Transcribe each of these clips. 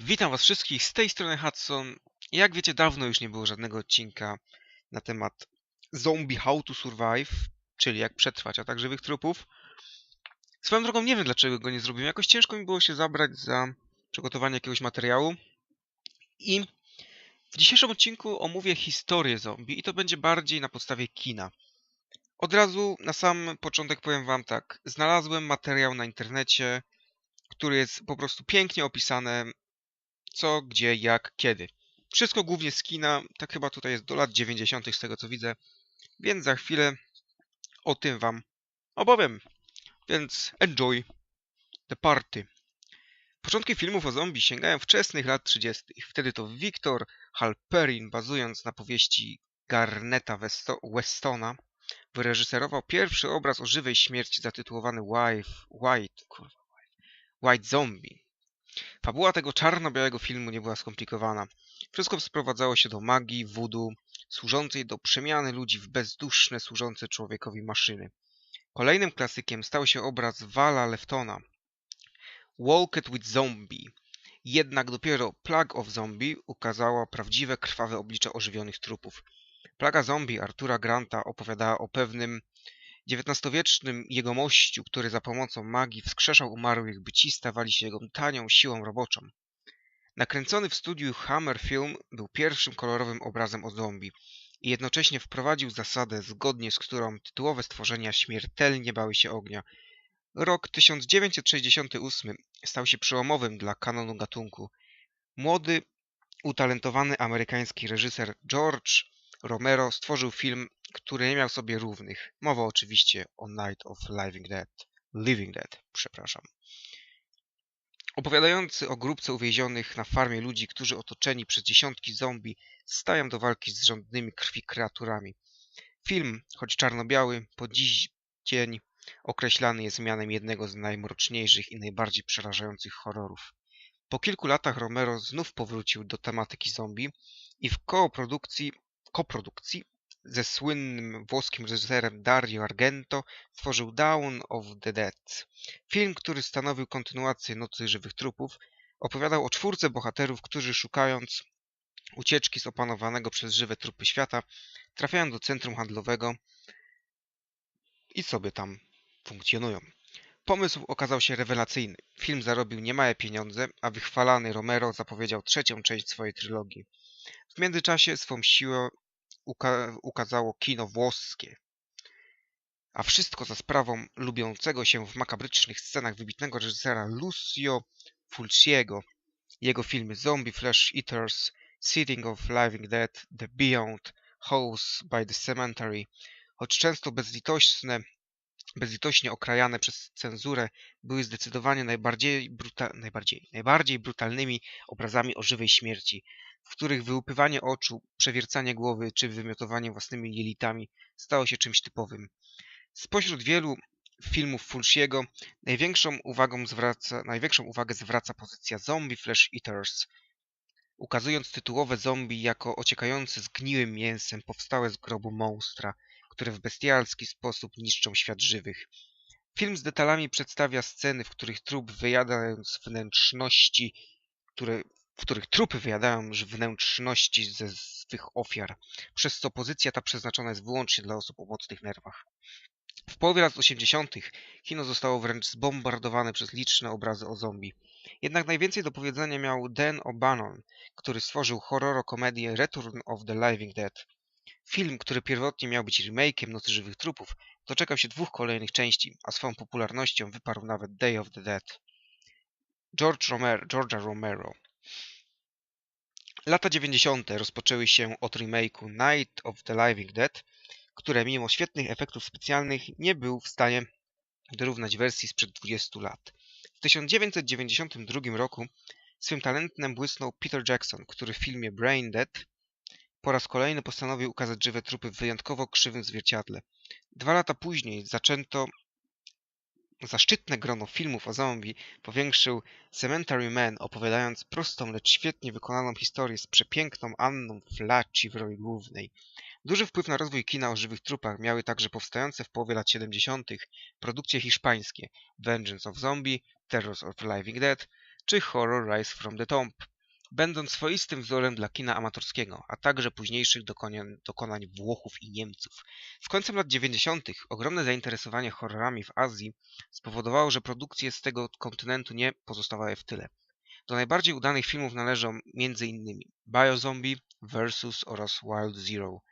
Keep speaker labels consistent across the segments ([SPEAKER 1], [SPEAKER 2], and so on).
[SPEAKER 1] Witam was wszystkich, z tej strony Hudson. Jak wiecie, dawno już nie było żadnego odcinka na temat Zombie How to Survive, czyli jak przetrwać atak żywych trupów. Swoją drogą nie wiem dlaczego go nie zrobiłem, jakoś ciężko mi było się zabrać za przygotowanie jakiegoś materiału. I w dzisiejszym odcinku omówię historię zombie i to będzie bardziej na podstawie kina. Od razu na sam początek powiem wam tak, znalazłem materiał na internecie, który jest po prostu pięknie opisane co, gdzie, jak, kiedy. Wszystko głównie z kina, tak chyba tutaj jest do lat 90. z tego co widzę, więc za chwilę o tym wam opowiem. Więc enjoy the party. Początki filmów o zombie sięgają wczesnych lat 30. Wtedy to Victor Halperin, bazując na powieści Garneta Westona, wyreżyserował pierwszy obraz o żywej śmierci zatytułowany Wife, White, kurwa, White Zombie. Fabuła tego czarno-białego filmu nie była skomplikowana. Wszystko sprowadzało się do magii, voodoo, służącej do przemiany ludzi w bezduszne, służące człowiekowi maszyny. Kolejnym klasykiem stał się obraz Vala Leftona Walked with Zombie. Jednak dopiero Plague of Zombie ukazała prawdziwe, krwawe oblicze ożywionych trupów. Plaga Zombie Artura Granta opowiadała o pewnym XIX-wiecznym jegomościu, który za pomocą magii wskrzeszał umarłych, by ci stawali się jego tanią siłą roboczą. Nakręcony w studiu Hammer Film był pierwszym kolorowym obrazem o zombie i jednocześnie wprowadził zasadę, zgodnie z którą tytułowe stworzenia śmiertelnie bały się ognia. Rok 1968 stał się przełomowym dla kanonu gatunku. Młody, utalentowany amerykański reżyser George Romero stworzył film który nie miał sobie równych. Mowa oczywiście o Night of Living Dead. Living Dead, przepraszam. Opowiadający o grupce uwięzionych na farmie ludzi, którzy otoczeni przez dziesiątki zombie stają do walki z rządnymi krwi kreaturami. Film, choć czarno-biały, po dziś dzień określany jest mianem jednego z najmroczniejszych i najbardziej przerażających horrorów. Po kilku latach Romero znów powrócił do tematyki zombie i w koprodukcji, koprodukcji ze słynnym włoskim reżyserem Dario Argento stworzył Dawn of the Dead. Film, który stanowił kontynuację Nocy Żywych Trupów, opowiadał o czwórce bohaterów, którzy szukając ucieczki z opanowanego przez żywe trupy świata, trafiają do centrum handlowego i sobie tam funkcjonują. Pomysł okazał się rewelacyjny. Film zarobił niemałe pieniądze, a wychwalany Romero zapowiedział trzecią część swojej trylogii. W międzyczasie swą siłę uka ukazało kino włoskie. A wszystko za sprawą lubiącego się w makabrycznych scenach wybitnego reżysera Lucio Fulciego. Jego filmy Zombie Flesh Eaters, Sitting of Living Dead, The Beyond, House by the Cemetery, choć często bezlitośne, bezlitośnie okrajane przez cenzurę, były zdecydowanie najbardziej, bruta najbardziej, najbardziej brutalnymi obrazami o żywej śmierci, w których wyłupywanie oczu, przewiercanie głowy czy wymiotowanie własnymi jelitami stało się czymś typowym. Spośród wielu filmów Fulciego największą, największą uwagę zwraca pozycja Zombie Flesh Eaters, ukazując tytułowe zombie jako ociekające zgniłym mięsem powstałe z grobu monstra, które w bestialski sposób niszczą świat żywych. Film z detalami przedstawia sceny, w których trup wyjadając wnętrzności, które w których trupy wyjadają wnętrzności ze swych ofiar, przez co pozycja ta przeznaczona jest wyłącznie dla osób o mocnych nerwach. W połowie lat 80. kino zostało wręcz zbombardowane przez liczne obrazy o zombie. Jednak najwięcej do powiedzenia miał Dan O'Bannon, który stworzył horror-komedię Return of the Living Dead. Film, który pierwotnie miał być remake'iem Nocy Żywych Trupów, doczekał się dwóch kolejnych części, a swoją popularnością wyparł nawet Day of the Dead. George Romero, Georgia Romero Lata 90. rozpoczęły się od remake'u Night of the Living Dead, które mimo świetnych efektów specjalnych nie był w stanie dorównać wersji sprzed 20 lat. W 1992 roku swym talentem błysnął Peter Jackson, który w filmie Brain Dead po raz kolejny postanowił ukazać żywe trupy w wyjątkowo krzywym zwierciadle. Dwa lata później zaczęto Zaszczytne grono filmów o zombie powiększył Cemetery Man, opowiadając prostą, lecz świetnie wykonaną historię z przepiękną Anną Flacci w roli głównej. Duży wpływ na rozwój kina o żywych trupach miały także powstające w połowie lat 70. produkcje hiszpańskie Vengeance of Zombie, Terrors of Living Dead czy Horror Rise from the Tomb. Będąc swoistym wzorem dla kina amatorskiego, a także późniejszych dokonań, dokonań Włochów i Niemców. Z końcem lat 90. ogromne zainteresowanie horrorami w Azji spowodowało, że produkcje z tego kontynentu nie pozostawały w tyle. Do najbardziej udanych filmów należą m.in. Biozombie vs. oraz Wild Zero.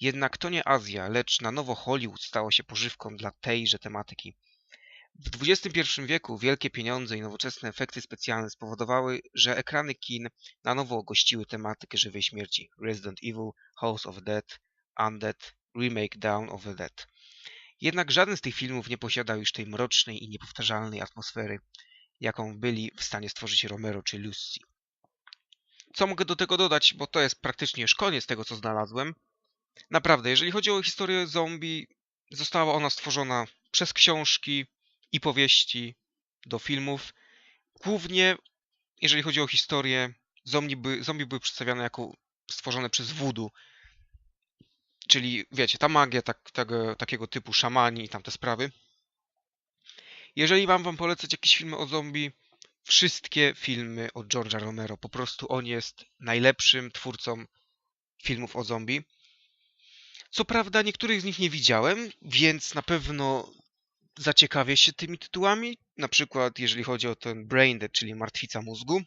[SPEAKER 1] Jednak to nie Azja, lecz na nowo Hollywood stało się pożywką dla tejże tematyki. W XXI wieku wielkie pieniądze i nowoczesne efekty specjalne spowodowały, że ekrany kin na nowo gościły tematykę żywej śmierci. Resident Evil, House of Dead, Undead, remake Dawn of the Dead. Jednak żaden z tych filmów nie posiadał już tej mrocznej i niepowtarzalnej atmosfery, jaką byli w stanie stworzyć Romero czy Lucy. Co mogę do tego dodać, bo to jest praktycznie już koniec tego, co znalazłem. Naprawdę, jeżeli chodzi o historię zombie, została ona stworzona przez książki i powieści do filmów. Głównie, jeżeli chodzi o historię, zombie, by, zombie były przedstawiane jako stworzone przez voodoo. Czyli, wiecie, ta magia tak, tego, takiego typu szamani i tamte sprawy. Jeżeli mam wam polecać jakieś filmy o zombie, wszystkie filmy od George'a Romero. Po prostu on jest najlepszym twórcą filmów o zombie. Co prawda niektórych z nich nie widziałem, więc na pewno zaciekawię się tymi tytułami. Na przykład jeżeli chodzi o ten Brain Dead, czyli Martwica Mózgu.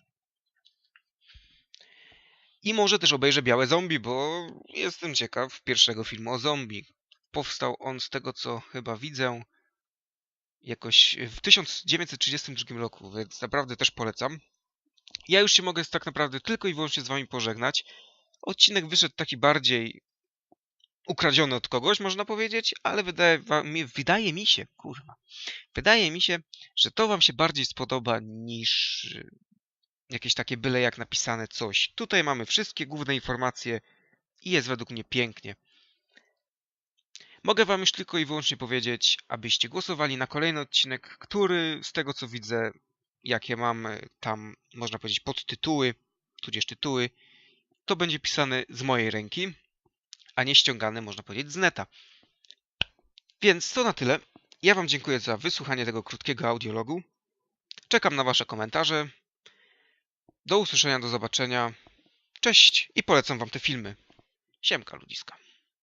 [SPEAKER 1] I może też obejrzę Białe Zombie, bo jestem ciekaw pierwszego filmu o zombie. Powstał on z tego co chyba widzę jakoś w 1932 roku, więc naprawdę też polecam. Ja już się mogę tak naprawdę tylko i wyłącznie z wami pożegnać. Odcinek wyszedł taki bardziej ukradziony od kogoś, można powiedzieć, ale wydaje, wam, wydaje mi się, kurwa, wydaje mi się, że to wam się bardziej spodoba niż jakieś takie byle jak napisane coś. Tutaj mamy wszystkie główne informacje i jest według mnie pięknie. Mogę wam już tylko i wyłącznie powiedzieć, abyście głosowali na kolejny odcinek, który z tego co widzę, jakie mam tam, można powiedzieć, podtytuły, tudzież tytuły, to będzie pisane z mojej ręki, a nie ściągane, można powiedzieć, z neta. Więc to na tyle. Ja wam dziękuję za wysłuchanie tego krótkiego audiologu. Czekam na wasze komentarze. Do usłyszenia, do zobaczenia. Cześć i polecam wam te filmy. Siemka ludziska.